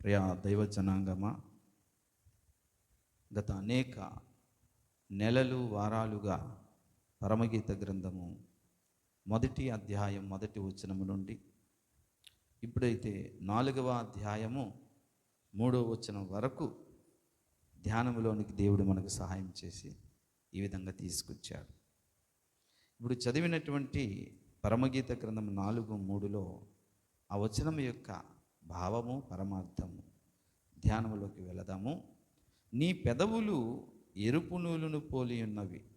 ప్రియా దైవ జనాంగమా గత అనేక నెలలు వారాలుగా పరమగీత గ్రంథము మొదటి అధ్యాయం మొదటి వచనము నుండి ఇప్పుడైతే నాలుగవ అధ్యాయము మూడవ వచనం వరకు ధ్యానములోనికి దేవుడు మనకు సహాయం చేసి ఈ విధంగా తీసుకొచ్చాడు. ఇప్పుడు చదివినటువంటి పరమగీత గ్రంథం నాలుగు మూడులో ఆ వచనం యొక్క భావము పరమార్థము. ధ్యానములోకి వెళదాము. నీ పెదవులు ఎరుపు నూలును పోలి ఉన్నవి.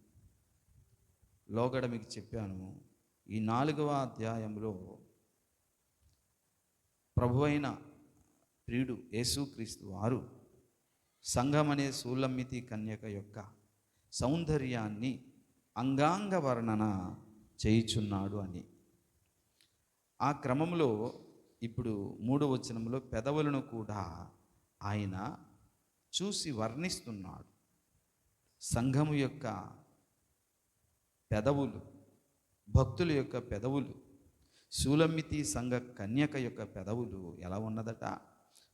లోగడ మీకు చెప్పాను. ఈ నాలుగవ అధ్యాయంలో ప్రభు అయిన ప్రియుడు యేసుక్రీస్తు వారు సంఘం అనే సూలమ్మితి కన్యక యొక్క సౌందర్యాన్ని అంగాంగ వర్ణన చేయుచున్నాడు అని. ఆ క్రమంలో ఇప్పుడు మూడో వచనంలో పెదవులను కూడా ఆయన చూసి వర్ణిస్తున్నాడు. సంఘము యొక్క పెదవులు భక్తుల యొక్క పెదవులు శూలమితి సంఘ కన్యక యొక్క పెదవులు ఎలా ఉన్నదట?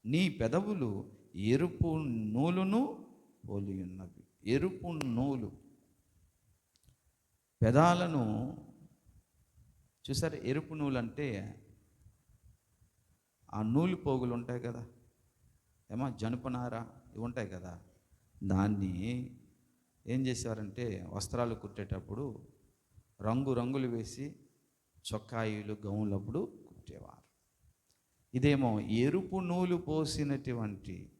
నీ పెదవులు ఎరుపు నూలును పోలి ఉన్నవి. ఎరుపు నూలు. పెదాలను చూసారు? ఎరుపు నూలు అంటే ఆ నూలు పోగులు ఉంటాయి కదా. ఏమో జనపనార ఇవి ఉంటాయి కదా. దాన్ని ఏం చేసేవారంటే వస్త్రాలు కుట్టేటప్పుడు రంగు రంగులు వేసి చొక్కాయిలు గౌన్లప్పుడు కుట్టేవారు. ఇదేమో ఎరుపు నూలు పోసినటువంటి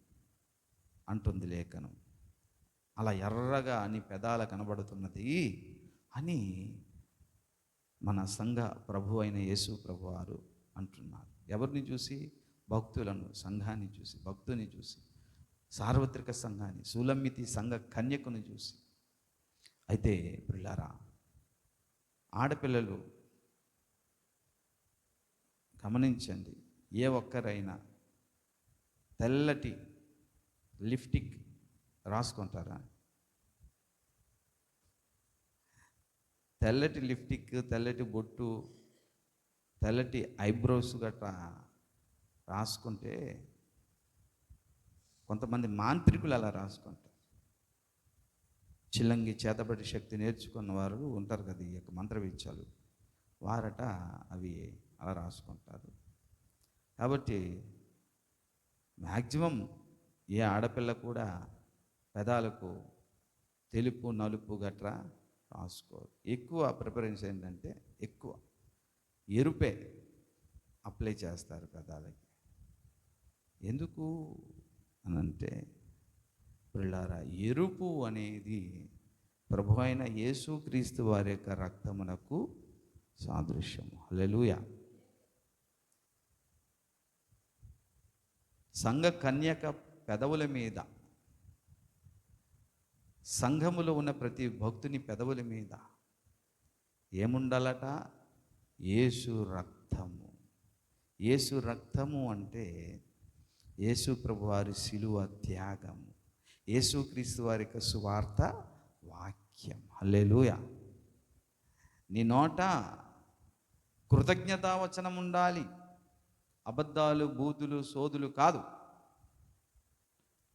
అంటుంది లేఖనం. అలా ఎర్రగా అని పెదాల కనబడుతున్నది అని మన సంఘ ప్రభు అయిన యేసు ప్రభు వారు అంటున్నారు. ఎవరిని చూసి? భక్తులను సంఘాన్ని చూసి భక్తుని చూసి సార్వత్రిక సంఘాన్ని సులమ్మితి సంఘ కన్యకుని చూసి. అయితే పిల్లారా ఆడపిల్లలు గమనించండి ఏ ఒక్కరైనా తెల్లటి లిఫ్టిక్ రాసుకుంటారా? తెల్లటి లిప్టిక్ తెల్లటి బొట్టు తెల్లటి ఐబ్రోస్ గట్రా రాసుకుంటే కొంతమంది మాంత్రికులు అలా రాసుకుంటారు. చిల్లంగి చేతబడి శక్తి నేర్చుకున్న వారు ఉంటారు కదా ఈ యొక్క మంత్రవిద్యాలు వారట అవి అలా రాసుకుంటారు. కాబట్టి మ్యాక్సిమం ఏ ఆడపిల్ల కూడా పెదాలకు తెలుపు నలుపు గట్రా రాసుకోరు. ఎక్కువ ప్రిఫరెన్స్ ఏంటంటే ఎక్కువ ఎరుపే అప్లై చేస్తారు పెదాలకి. ఎందుకు అనంటే పిల్లారా ఎరుపు అనేది ప్రభు అయిన యేసుక్రీస్తు వారి యొక్క రక్తమునకు సాదృశ్యము. హల్లెలూయా. సంఘ కన్యక పెదవుల మీద సంఘములో ఉన్న ప్రతి భక్తుని పెదవుల మీద ఏముండాలట? యేసు రక్తము. యేసు రక్తము అంటే యేసు ప్రభు వారి శిలువ త్యాగము. యేసుక్రీస్తు వారి యొక్క సువార్త వాక్యం. హల్లెలూయా. నీ నోట కృతజ్ఞతావచనం ఉండాలి. అబద్ధాలు బూతులు సోదులు కాదు.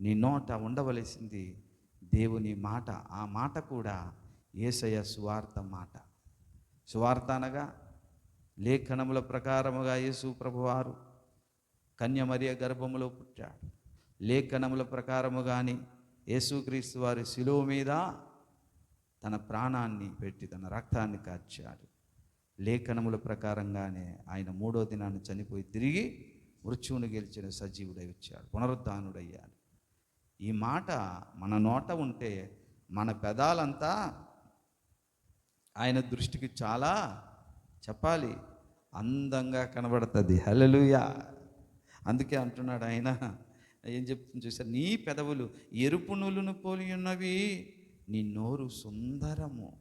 నీ నోట ఉండవలసింది దేవుని మాట. ఆ మాట కూడా ఏసయ సువార్త మాట. సువార్త అనగా లేఖనముల ప్రకారముగా యేసు ప్రభువారు కన్యమరియ గర్భములో పుట్టాడు. లేఖనముల ప్రకారముగాని యేసుక్రీస్తు వారి శిలువ మీద తన ప్రాణాన్ని పెట్టి తన రక్తాన్ని కార్చాడు. లేఖనముల ప్రకారంగానే ఆయన మూడో దినాన్ని చనిపోయి తిరిగి మృత్యువును గెలిచిన సజీవుడై వచ్చాడు పునరుద్ధానుడయ్యాడు. ఈ మాట మన నోట ఉంటే మన పెదాలంతా ఆయన దృష్టికి చాలా చెప్పాలి. అందంగా కనబడుతుంది. హలలుయా అందుకే అంటున్నాడు ఆయన ఏం చెప్తుంది చూసారు? నీ పెదవులు ఎరుపు నూలును పోలి ఉన్నవి నీ నోరు సుందరము.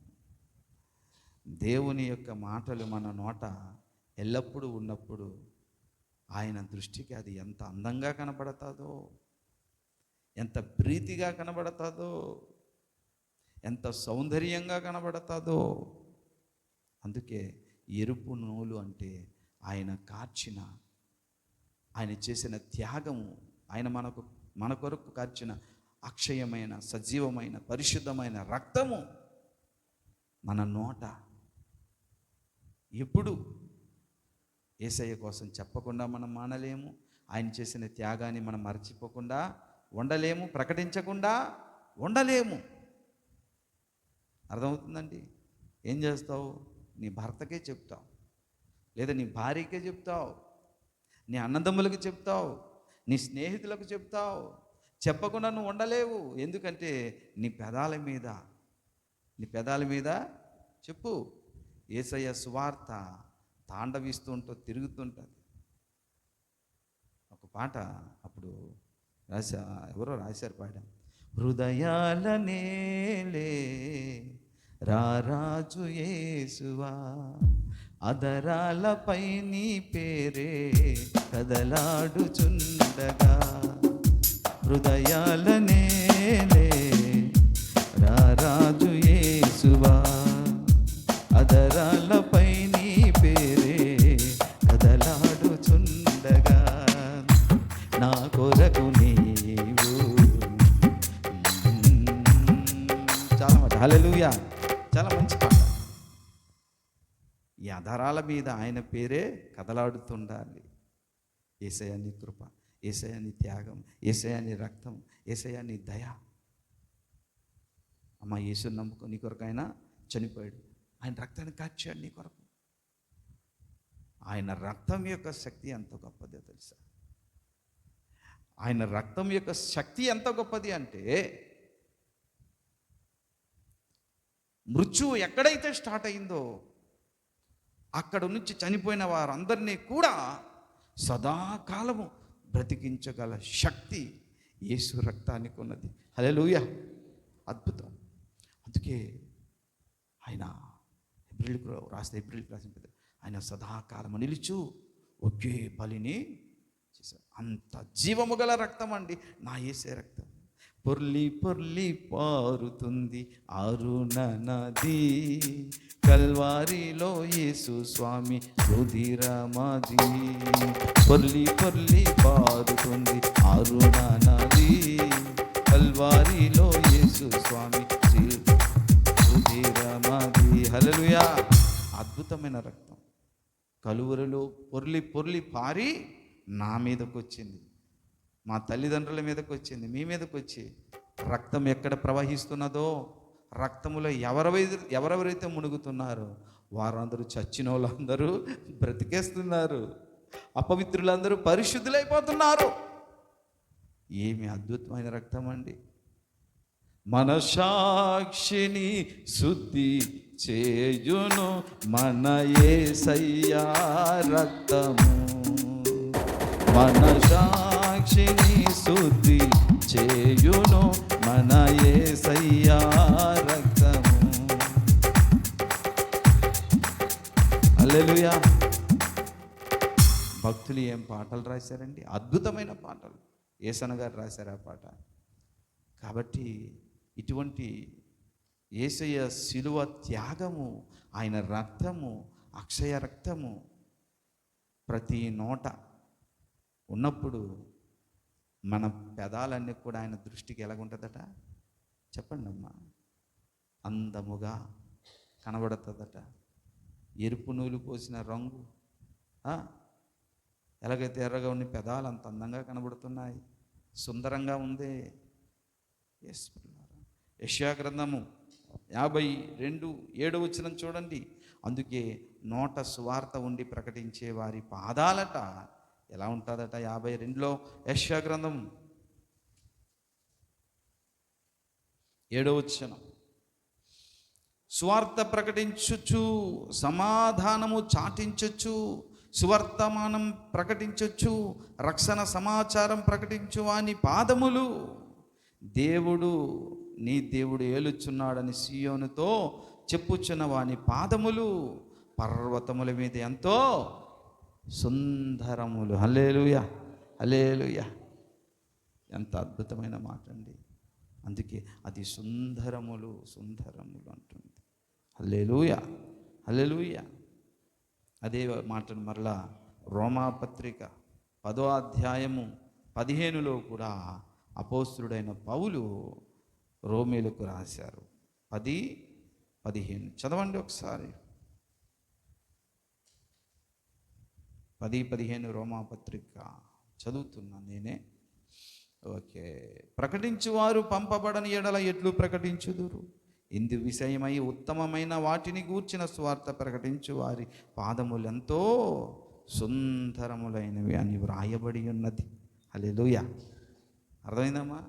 దేవుని యొక్క మాటలు మన నోట ఎల్లప్పుడూ ఉన్నప్పుడు ఆయన దృష్టికి అది ఎంత అందంగా కనబడతాదో ఎంత ప్రీతిగా కనబడతాదో ఎంత సౌందర్యంగా కనబడతాదో. అందుకే ఎరుపు నూలు అంటే ఆయన కార్చిన ఆయన చేసిన త్యాగము ఆయన మనకు మన కొరకు కార్చిన అక్షయమైన సజీవమైన పరిశుద్ధమైన రక్తము మన నోట. ఎప్పుడు ఏసయ్య కోసం చెప్పకుండా మనం మానలేము ఆయన చేసిన త్యాగాన్ని మనం మర్చిపోకుండా ఉండలేము ప్రకటించకుండా ఉండలేము. అర్థమవుతుందండి? ఏం చేస్తావు? నీ భర్తకే చెప్తావు. లేదా నీ భార్యకే చెప్తావు. నీ అన్నదమ్ములకు చెప్తావు. నీ స్నేహితులకు చెప్తావు. చెప్పకుండా నువ్వు ఉండలేవు. ఎందుకంటే నీ పెదాల మీద నీ పెదాల మీద చెప్పు. ఏసయ్య సువార్త తాండవిస్తూ ఉంటూ తిరుగుతుంటుంది ఒక పాట అప్పుడు రాశా ఎవరో రాశారు పాట హృదయాల నేలే రారాజు యేసువా అదరాలపై నీ పేరే కదలాడుచుండగా హృదయాలనే మీద ఆయన పేరే కదలాడుతుండాలి. ఏసయాని కృప ఏసయాని త్యాగం ఏసయాని రక్తం ఏసయాని దయ. అమ్మ యేసుని నమ్ముకో నీ కొరకు ఆయన చనిపోయాడు. ఆయన రక్తాన్ని కాచాడు నీ కొరకు. ఆయన రక్తం యొక్క శక్తి ఎంత గొప్పదో తెలుసా? ఆయన రక్తం యొక్క శక్తి ఎంత గొప్పది అంటే మృత్యువు ఎక్కడైతే స్టార్ట్ అయిందో అక్కడ నుంచి చనిపోయిన వారందరినీ కూడా సదాకాలము బ్రతికించగల శక్తి యేసు రక్తానికి ఉన్నది. లూయ అద్భుతం. అందుకే ఆయన ఏప్రిల్కి రాస్తే ఏప్రిల్కి రాసిన పెద్ద ఆయన సదాకాలము నిలుచు ఒకే బలిని చేశారు అంత జీవము గల రక్తం అండి. నా ఏసే రక్తం. పొర్లి పొర్లి పారుతుంది అరుణ నది. కల్వారిలో యేసు స్వామి రుధిరమది పొర్లి పొర్లి పారుతుంది అరుణ నది. కల్వారిలో యేసు స్వామి రుధిరమది హలలుయా అద్భుతమైన రక్తం. కలువరిలో పొర్లి పొర్లి పారి నా మీదకు వచ్చింది మా తల్లిదండ్రుల మీదకి వచ్చింది మీ మీదకి వచ్చి రక్తం ఎక్కడ ప్రవహిస్తున్నదో రక్తములో ఎవరెవై ఎవరెవరైతే మునుగుతున్నారో వారందరూ చచ్చిన వాళ్ళందరూ బ్రతికేస్తున్నారు. అపవిత్రులందరూ పరిశుద్ధులైపోతున్నారు. ఏమి అద్భుతమైన రక్తం అండి మన సాక్షిని శుద్ధి చేయును మన ఏసయ్యా రక్తము. మన సాక్షిని శుద్ధి చేయును మన ఏసయ్యా రక్తము. అల్లెలుయా భక్తులు ఏం పాటలు రాశారండి? అద్భుతమైన పాటలు. ఏసన గారు రాశారు ఆ పాట. కాబట్టి ఇటువంటి ఏసయ్య శిలువ త్యాగము ఆయన రక్తము అక్షయ రక్తము ప్రతి నోట ఉన్నప్పుడు మన పెదాలన్నీ కూడా ఆయన దృష్టికి ఎలాగుంటుందట? చెప్పండి అమ్మా అందముగా కనబడుతుందట. ఎరుపు నూలు పోసిన రంగు ఎలాగైతే ఎర్రగా ఉన్న పెదాలు అంత అందంగా కనబడుతున్నాయి. సుందరంగా ఉంది. ఎస్ యశ్యా గ్రంథము యాభై రెండు ఏడు వచ్చిన చూడండి. అందుకే నోట సువార్త ఉండి ప్రకటించే వారి పాదాలట ఎలా ఉంటుందట? యాభై రెండులో యశ్యా గ్రంథం. ఏడో వచ్చిన సువార్త ప్రకటించచ్చు సమాధానము చాటించచ్చు సువర్తమానం ప్రకటించచ్చు రక్షణ సమాచారం ప్రకటించు వాని పాదములు దేవుడు నీ దేవుడు ఏలుచున్నాడని సియోనుతో చెప్పుచున్న వాని పాదములు పర్వతముల మీద ఎంతో సుందరములు. హలేలుయ హలేలుయ ఎంత అద్భుతమైన మాట అండి అందుకే అది సుందరములు సుందరములు అంటుంది. హల్లెలూయ హల్లెలూయ. అదే మాటను మరలా రోమా పత్రిక పదో అధ్యాయము పదిహేనులో కూడా అపోస్తుడైన పౌలు రోమేలకు రాశారు. పది పదిహేను. చదవండి ఒకసారి. పది పదిహేను రోమాపత్రిక చదువుతున్నా నేనే. ఓకే. ప్రకటించువారు పంపబడని ఎడల ఎట్లు ప్రకటించుదురు. ఇందు విషయమై ఉత్తమమైన వాటిని గూర్చిన స్వార్థ ప్రకటించు వారి పాదములు ఎంతో సుందరములైనవి అని వ్రాయబడి ఉన్నది. అలెలుయ అర్థమైందమ్మా?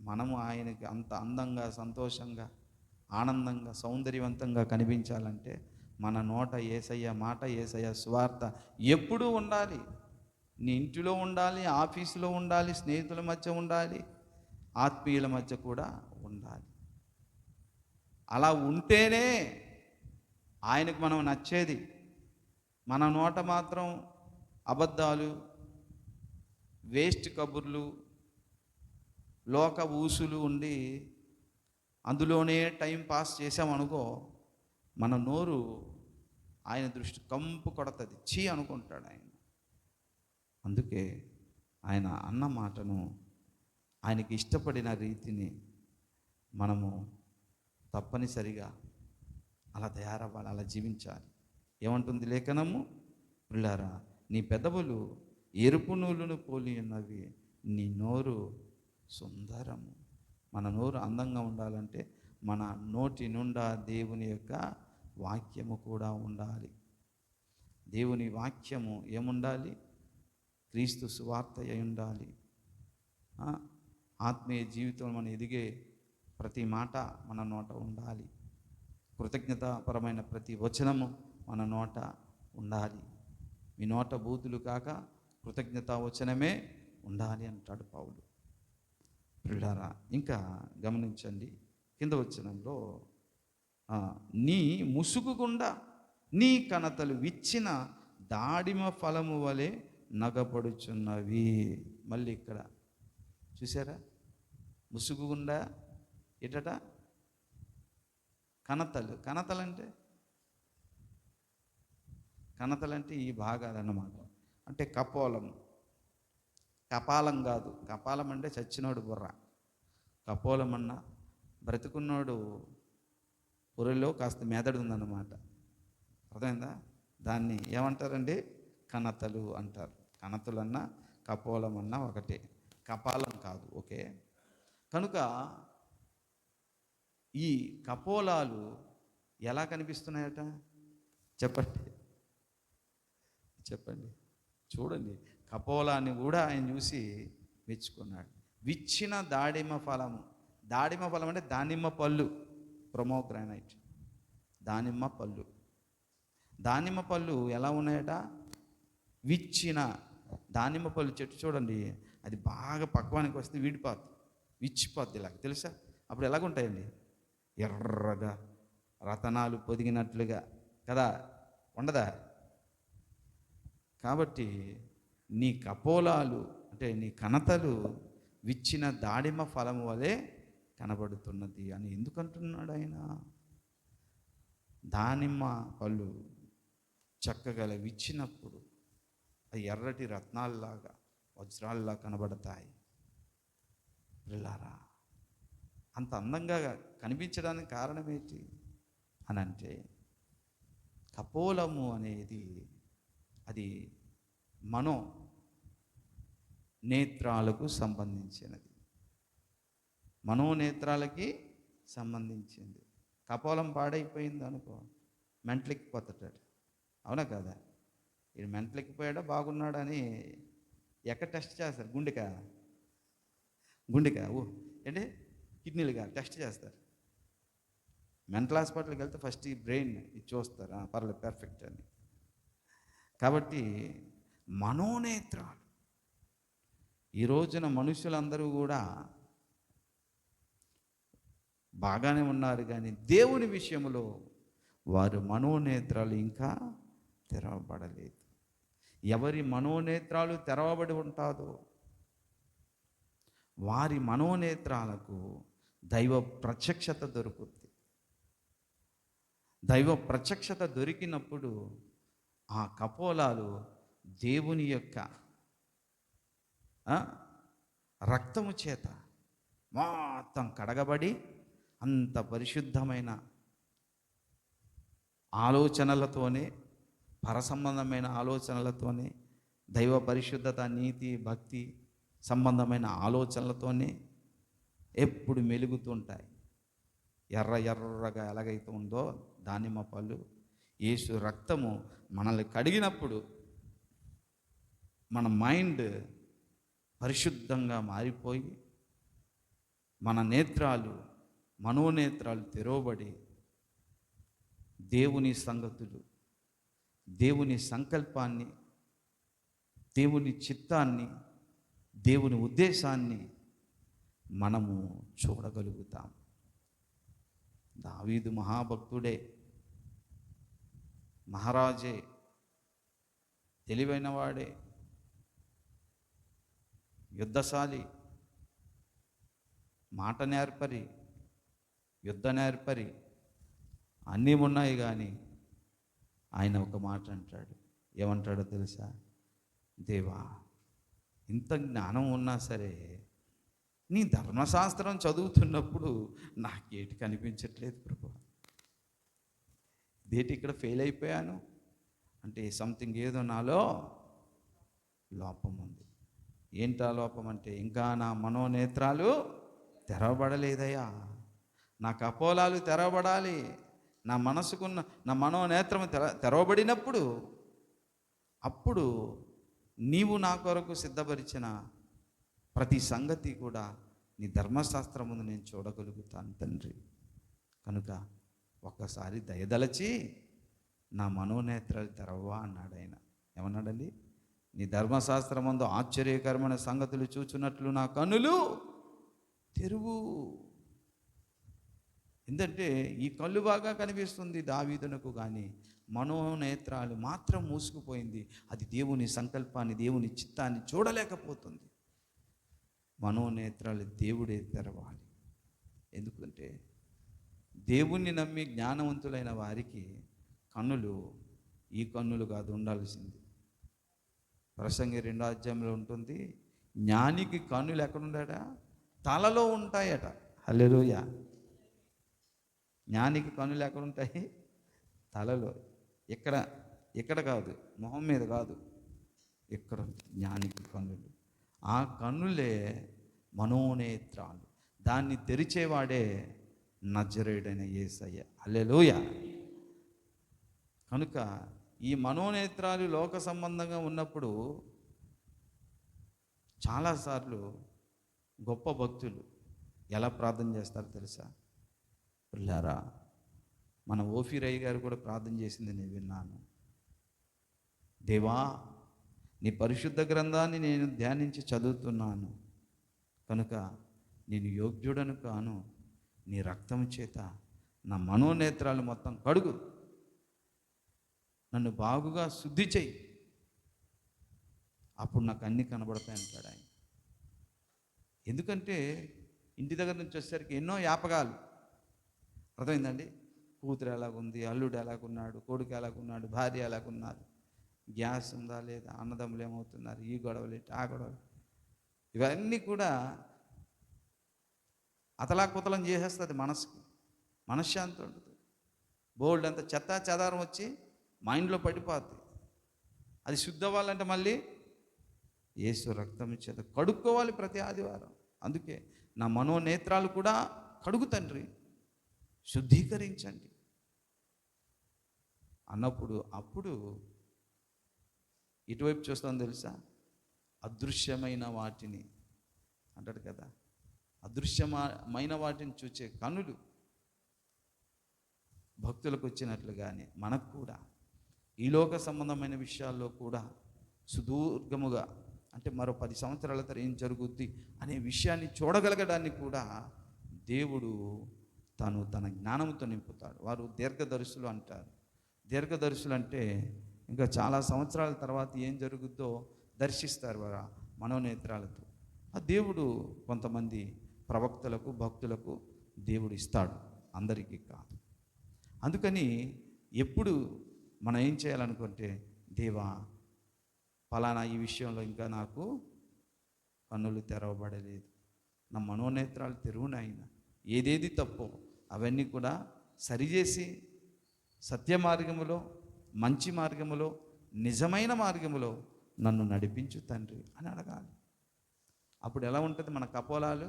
మనము ఆయనకి అంత అందంగా సంతోషంగా ఆనందంగా సౌందర్యవంతంగా కనిపించాలంటే మన నోట ఏసయ్య మాట ఏసయ్య స్వార్థ ఎప్పుడూ ఉండాలి. నీ ఇంటిలో ఉండాలి ఆఫీసులో ఉండాలి స్నేహితుల మధ్య ఉండాలి ఆత్మీయుల మధ్య కూడా ఉండాలి. అలా ఉంటేనే ఆయనకు మనం నచ్చేది. మన నోట మాత్రం అబద్ధాలు వేస్ట్ కబుర్లు లోక ఊసులు ఉండి అందులోనే టైం పాస్ చేసామనుకో మన నోరు ఆయన దృష్టి కంపు కొడతది. చీ అనుకుంటాడు ఆయన. అందుకే ఆయన అన్న మాటను ఆయనకి ఇష్టపడిన రీతిని మనము తప్పనిసరిగా అలా తయారవ్వాలి అలా జీవించాలి. ఏమంటుంది లేఖనము? పిల్లారా నీ పెదవులు ఎరుపు నూలును పోలి ఉన్నవి నీ నోరు సుందరము. మన నోరు అందంగా ఉండాలంటే మన నోటి నుండా దేవుని యొక్క వాక్యము కూడా ఉండాలి. దేవుని వాక్యము ఏముండాలి? క్రీస్తు సువార్త అయి ఉండాలి. ఆత్మీయ జీవితం మనం ఎదిగే ప్రతి మాట మన నోట ఉండాలి. కృతజ్ఞతాపరమైన ప్రతి వచనము మన నోట ఉండాలి. మీ నోట బూతులు కాక కృతజ్ఞతా వచనమే ఉండాలి అంటాడు పౌలు. ప్రిడారా ఇంకా గమనించండి. కింద వచనంలో నీ ముసుగుకుండా నీ కణతలు విచ్చిన దాడిమ ఫలము వలె నగపడుచున్నవి. మళ్ళీ ఇక్కడ. చూసారా ముసుగుకుండా ఎటట? కణతలు. కణతలంటే? కణతలంటే ఈ భాగాలు అన్నమాట అంటే కపోలం. కపాలం కాదు. కపాలం అంటే చచ్చినోడు బుర్ర. కపోలం అన్న బ్రతుకున్నోడు బుర్రలో కాస్త మెదడు ఉందన్నమాట అర్థమైందా? దాన్ని ఏమంటారండి? కణతలు అంటారు. కణతలన్నా కపోలం అన్నా ఒకటే. కపాలం కాదు ఓకే? కనుక ఈ కపోలాలు ఎలా కనిపిస్తున్నాయట? చెప్పండి. చెప్పండి. చూడండి. కపోలాన్ని కూడా ఆయన చూసి మెచ్చుకున్నాడు. విచ్చిన దాడిమ ఫలము. దాడిమ ఫలం అంటే దానిమ్మ పళ్ళు. ప్రొమోగ్రానైట్ దానిమ్మ పళ్ళు. దానిమ్మ పళ్ళు ఎలా ఉన్నాయట? విచ్చిన దానిమ్మ పళ్ళు చెట్టు చూడండి అది బాగా పక్వానికి వస్తే విడిపోద్ది విచ్చిపోద్ది ఇలాగ తెలుసా? అప్పుడు ఎలాగుంటాయండి? ఎర్రగా రతనాలు పొదిగినట్లుగా కదా? ఉండదా? కాబట్టి నీ కపోలాలు అంటే నీ కణతలు విచ్చిన దాడిమ ఫలము వలె కనబడుతున్నది అని ఎందుకు అంటున్నాడు ఆయన? దానిమ్మ పళ్ళు చక్కగల విచ్చినప్పుడు అది ఎర్రటి రత్నాల్లాగా వజ్రాల్లా కనబడతాయి. పిల్లారా అంత అందంగా కనిపించడానికి కారణం ఏంటి అని అంటే కపోలము అనేది అది మనో నేత్రాలకు సంబంధించినది. మనోనేత్రాలకి సంబంధించింది. కపోలం పాడైపోయింది అనుకో మెంటలెక్కిపోతాడు అవునా కదా? ఇది మెంటలెక్కిపోయాడా బాగున్నాడని ఎక్కడ టెస్ట్ చేస్తారు? గుండెక? గుండెక? ఓ ఏంటి? కిడ్నీలుగా టెస్ట్ చేస్తారు. మెంటల్ హాస్పిటల్కి వెళ్తే ఫస్ట్ ఈ బ్రెయిన్ ఇది చూస్తారు. పర్లేదు పర్ఫెక్ట్ అని. కాబట్టి మనోనేత్రాలు. ఈ రోజున మనుషులందరూ కూడా బాగానే ఉన్నారు కానీ దేవుని విషయంలో వారి మనోనేత్రాలు ఇంకా తెరవబడలేదు. ఎవరి మనోనేత్రాలు తెరవబడి ఉంటాదో వారి మనోనేత్రాలకు దైవ ప్రత్యక్షత దొరుకుతుంది దైవ ప్రత్యక్షత దొరికినప్పుడు ఆ కపోలాలు దేవుని యొక్క రక్తము చేత మొత్తం కడగబడి అంత పరిశుద్ధమైన ఆలోచనలతోనే పరసంబంధమైన ఆలోచనలతోనే దైవ పరిశుద్ధత నీతి భక్తి సంబంధమైన ఆలోచనలతోనే ఎప్పుడు మెలుగుతుంటాయి. ఎర్ర ఎర్రగా ఎలాగైతే ఉందో దానిమ్మ పళ్ళు యేసు రక్తము మనల్ని కడిగినప్పుడు మన మైండ్ పరిశుద్ధంగా మారిపోయి మన నేత్రాలు మనోనేత్రాలు తెరవబడి దేవుని సంగతులు దేవుని సంకల్పాన్ని దేవుని చిత్తాన్ని దేవుని ఉద్దేశాన్ని మనము చూడగలుగుతాం. దావీదు మహాభక్తుడే మహారాజే తెలివైనవాడే యుద్ధశాలి మాట నేర్పరి యుద్ధ నేర్పరి అన్నీ ఉన్నాయి కానీ ఆయన ఒక మాట అంటాడు. ఏమంటాడో తెలుసా? దేవా ఇంత జ్ఞానం ఉన్నా సరే నీ ధర్మశాస్త్రం చదువుతున్నప్పుడు నాకేటి కనిపించట్లేదు ప్రభు. దేటి ఇక్కడ ఫెయిల్ అయిపోయాను? అంటే సంథింగ్ ఏదో నాలో లోపం ఉంది. ఏంటా లోపం అంటే ఇంకా నా మనోనేత్రాలు తెరవబడలేదయ్యా. నా కపోలాలు తెరవబడాలి. నా మనసుకున్న నా మనోనేత్రము తెర తెరవబడినప్పుడు అప్పుడు నీవు నా కొరకు సిద్ధపరిచిన ప్రతి సంగతి కూడా నీ ధర్మశాస్త్రం ముందు నేను చూడగలుగుతాను తండ్రి. కనుక ఒక్కసారి దయదలచి నా మనోనేత్రాలు తెరవా అన్నాడు ఆయన. ఏమన్నాడండి? నీ ధర్మశాస్త్రం ముందు ఆశ్చర్యకరమైన సంగతులు చూచున్నట్లు నా కనులు తెరువు. ఎందుకంటే ఈ కళ్ళు బాగా కనిపిస్తుంది దావీదునకు కానీ మనోనేత్రాలు మాత్రం మూసుకుపోయింది. అది దేవుని సంకల్పాన్ని దేవుని చిత్తాన్ని చూడలేకపోతుంది. మనోనేత్రాలు దేవుడే తెరవాలి. ఎందుకంటే దేవుణ్ణి నమ్మి జ్ఞానవంతులైన వారికి కన్నులు ఈ కన్నులు కాదు ఉండాల్సింది. ప్రసంగి రెండో అధ్యాయంలో ఉంటుంది జ్ఞానికి కన్నులు ఎక్కడుండాడా తలలో ఉంటాయట. హల్లెలూయా. జ్ఞానికి కనులు ఎక్కడుంటాయి తలలో ఇక్కడ ఇక్కడ కాదు మొహం మీద కాదు ఇక్కడ జ్ఞానికి కన్నులు. ఆ కన్నులే మనోనేత్రాలు. దాన్ని తెరిచేవాడే నజరేడైన ఏసయ్య. అల్లెలోయ కనుక ఈ మనోనేత్రాలు లోక సంబంధంగా ఉన్నప్పుడు చాలాసార్లు గొప్ప భక్తులు ఎలా ప్రార్థన చేస్తారో తెలుసా? పిల్లారా మన ఓఫీరయ్య గారు కూడా ప్రార్థన చేసింది నేను విన్నాను. దేవా నీ పరిశుద్ధ గ్రంథాన్ని నేను ధ్యానించి చదువుతున్నాను. కనుక నేను యోగ్యుడను కాను నీ రక్తం చేత నా మనోనేత్రాలు మొత్తం కడుగు. నన్ను బాగుగా శుద్ధి చెయ్యి అప్పుడు నాకు అన్నీ కనబడతాయి అంటాడు ఆయన. ఎందుకంటే ఇంటి దగ్గర నుంచి వచ్చేసరికి ఎన్నో యాపకాలు. అర్థమైందండి? కూతురు ఎలాగుంది అల్లుడు ఎలాగున్నాడు కొడుకు ఎలాగున్నాడు భార్య ఎలాగున్నారు గ్యాస్ ఉందా లేదా అన్నదమ్ములు ఏమవుతున్నారు ఈ గొడవలు ఏంటి ఆ గొడవలు? ఇవన్నీ కూడా అతలాకుతలం చేసేస్తుంది మనసుకి. మనశ్శాంతి ఉండదు బోల్డ్ అంత చెత్త చెదారం వచ్చి మైండ్లో పడిపోద్ది. అది శుద్ధ అవ్వాలంటే మళ్ళీ ఏసు రక్తం చేత కడుక్కోవాలి ప్రతి ఆదివారం. అందుకే నా మనోనేత్రాలు కూడా కడుగు తండ్రి. శుద్ధీకరించండి. అన్నప్పుడు అప్పుడు ఇటువైపు చూస్తాం తెలుసా? అదృశ్యమైన వాటిని. అంటాడు కదా? అదృశ్యమైన వాటిని చూచే కనులు భక్తులకు వచ్చినట్లుగానే మనకు కూడా ఈ లోక సంబంధమైన విషయాల్లో కూడా సుదూర్ఘముగా అంటే మరో పది సంవత్సరాల తర్వాత ఏం జరుగుద్ది అనే విషయాన్ని చూడగలగడానికి కూడా దేవుడు తను తన జ్ఞానంతో నింపుతాడు. వారు దీర్ఘదర్శులు అంటారు. దీర్ఘదర్శులు అంటే ఇంకా చాలా సంవత్సరాల తర్వాత ఏం జరుగుద్దో దర్శిస్తారు వారు మనోనేత్రాలతో. ఆ దేవుడు కొంతమంది ప్రవక్తలకు భక్తులకు దేవుడు ఇస్తాడు. అందరికీ కాదు. అందుకని ఎప్పుడు మనం ఏం చేయాలనుకుంటే దేవా ఫలానా ఈ విషయంలో ఇంకా నాకు కన్నులు తెరవబడలేదు. నా మనోనేత్రాలు తెరువునైనా ఏదేది తప్పో అవన్నీ కూడా సరిచేసి సత్య మార్గములో మంచి మార్గములో నిజమైన మార్గములో నన్ను నడిపించు తండ్రి అని అడగాలి. అప్పుడు ఎలా ఉంటుంది మన కపోలాలు?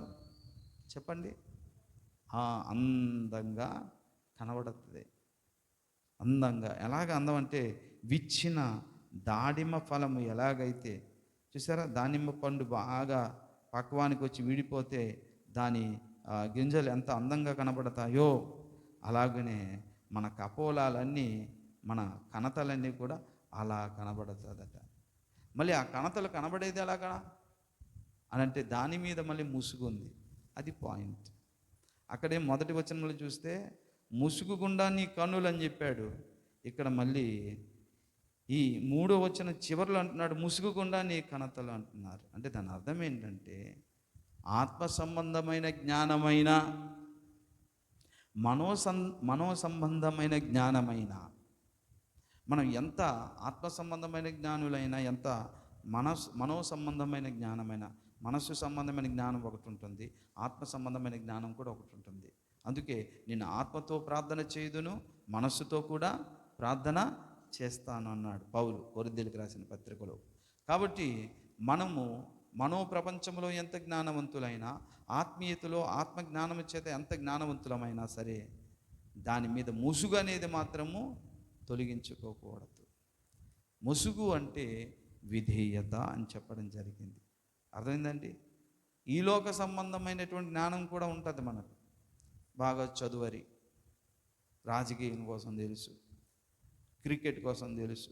చెప్పండి. ఆ, అందంగా కనబడుతుంది. అందంగా ఎలాగ అందం అంటే విచ్చిన దాడిమ ఫలము ఎలాగైతే చూసారా? దానిమ్మ పండు బాగా పక్వానికి వచ్చి వీడిపోతే దాని గింజలు ఎంత అందంగా కనబడతాయో అలాగనే మన కపోలాలన్నీ మన కణతలన్నీ కూడా అలా కనబడుతుందట. మళ్ళీ ఆ కణతలు కనబడేది ఎలాగా? అని అంటే దాని మీద మళ్ళీ ముసుగుంది. అది పాయింట్. అక్కడే మొదటి వచనంలో చూస్తే ముసుగు గుండా నీ కన్నులు అని చెప్పాడు. ఇక్కడ మళ్ళీ ఈ మూడో వచ్చిన చివరిలో అంటున్నాడు ముసుగు గుండా నీ కణతలు అంటున్నారు. అంటే దాని అర్థం ఏంటంటే ఆత్మ సంబంధమైన జ్ఞానమైన మనో సం మనో సంబంధమైన జ్ఞానమైన మనం ఎంత ఆత్మ సంబంధమైన జ్ఞానులైనా ఎంత మనస్ మనో సంబంధమైన జ్ఞానమైన మనస్సు సంబంధమైన జ్ఞానం ఒకటి ఉంటుంది ఆత్మ సంబంధమైన జ్ఞానం కూడా ఒకటి ఉంటుంది. అందుకే నేను ఆత్మతో ప్రార్థన చేయుదును మనస్సుతో కూడా ప్రార్థన చేస్తాను అన్నాడు పౌలు కొరిద్దెలకు రాసిన పత్రికలో. కాబట్టి మనము మనో ప్రపంచంలో ఎంత జ్ఞానవంతులైనా ఆత్మీయతలో ఆత్మ జ్ఞానము చేత ఎంత జ్ఞానవంతులమైనా సరే దాని మీద ముసుగు అనేది మాత్రము తొలగించుకోకూడదు. ముసుగు అంటే విధేయత అని చెప్పడం జరిగింది. అర్థమైందండి? ఈ లోక సంబంధమైనటువంటి జ్ఞానం కూడా ఉంటుంది మనకు. బాగా చదువరి. రాజకీయం కోసం తెలుసు. క్రికెట్ కోసం తెలుసు.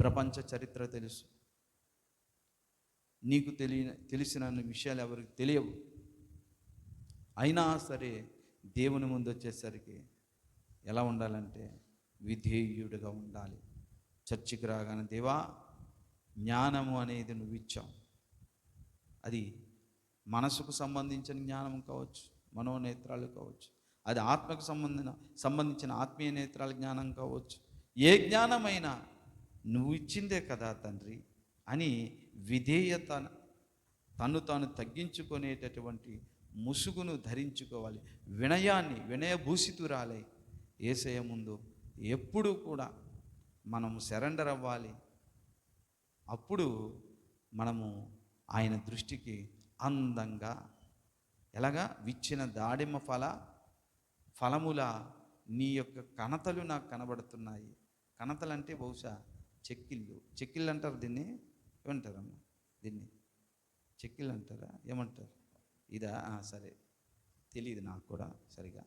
ప్రపంచ చరిత్ర తెలుసు. నీకు తెలియ తెలిసిన విషయాలు ఎవరికి తెలియవు. అయినా సరే దేవుని ముందు వచ్చేసరికి ఎలా ఉండాలంటే విధేయుడిగా ఉండాలి. చర్చికి రాగానే దేవా జ్ఞానము అనేది నువ్వు ఇచ్చావు. అది మనసుకు సంబంధించిన జ్ఞానం కావచ్చు మనోనేత్రాలు కావచ్చు అది ఆత్మకు సంబంధించిన సంబంధించిన ఆత్మీయ నేత్రాల జ్ఞానం కావచ్చు. ఏ జ్ఞానమైనా నువ్వు ఇచ్చిందే కదా తండ్రి అని విధేయత తను తాను తగ్గించుకునేటటువంటి ముసుగును ధరించుకోవాలి. వినయాన్ని వినయభూషితురాలై ఏసయ ముందు ఎప్పుడూ కూడా మనము సరెండర్ అవ్వాలి. అప్పుడు మనము ఆయన దృష్టికి అందంగా ఎలాగా? విచ్చిన దాడిమ ఫల ఫలముల నీ యొక్క కణతలు నాకు కనబడుతున్నాయి. కణతలు అంటే బహుశా చెక్కిళ్ళు. చెక్కిళ్ళు అంటారు దీన్ని. ఏమంటారమ్మా? దీన్ని చెక్కిలు అంటారా? ఏమంటారు? ఇదా? సరే. తెలియదు నాకు కూడా సరిగా.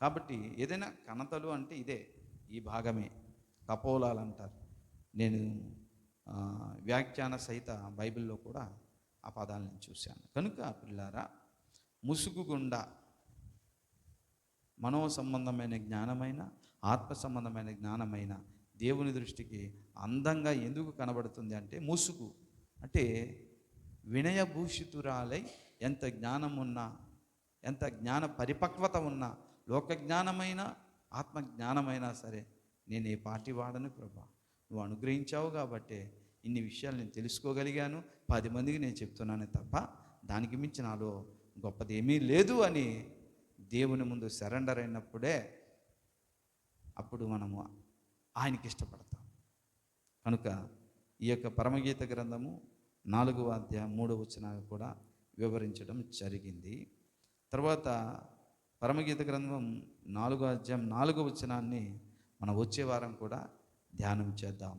కాబట్టి ఏదైనా కణతలు అంటే ఇదే ఈ భాగమే. కపోలాలు అంటారు. నేను వ్యాఖ్యాన సహిత బైబిల్లో కూడా ఆ పదాలను చూశాను. కనుక పిల్లారా ముసుగు గుండా మనో సంబంధమైన జ్ఞానమైన ఆత్మ సంబంధమైన జ్ఞానమైన దేవుని దృష్టికి అందంగా ఎందుకు కనబడుతుంది అంటే ముసుగు అంటే వినయభూషితురాలై ఎంత జ్ఞానం ఉన్నా ఎంత జ్ఞాన పరిపక్వత ఉన్నా లోక జ్ఞానమైన ఆత్మ జ్ఞానమైనా సరే నేను ఏ పార్టీ వాడను ప్రభా? నువ్వు అనుగ్రహించావు కాబట్టే ఇన్ని విషయాలు నేను తెలుసుకోగలిగాను. పది మందికి నేను చెప్తున్నానే తప్ప దానికి మించి నాలో గొప్పది ఏమీ లేదు అని దేవుని ముందు సరెండర్ అయినప్పుడే అప్పుడు మనము ఆయనకి ఇష్టపడతాం కనుక ఈ యొక్క పరమగీత గ్రంథము నాలుగవ అధ్యాయం మూడవ వచనాలు కూడా వివరించడం జరిగింది. తర్వాత పరమగీత గ్రంథం నాలుగో అధ్యాయం నాలుగో వచనాన్ని మనం వచ్చే వారం కూడా ధ్యానం చేద్దాం.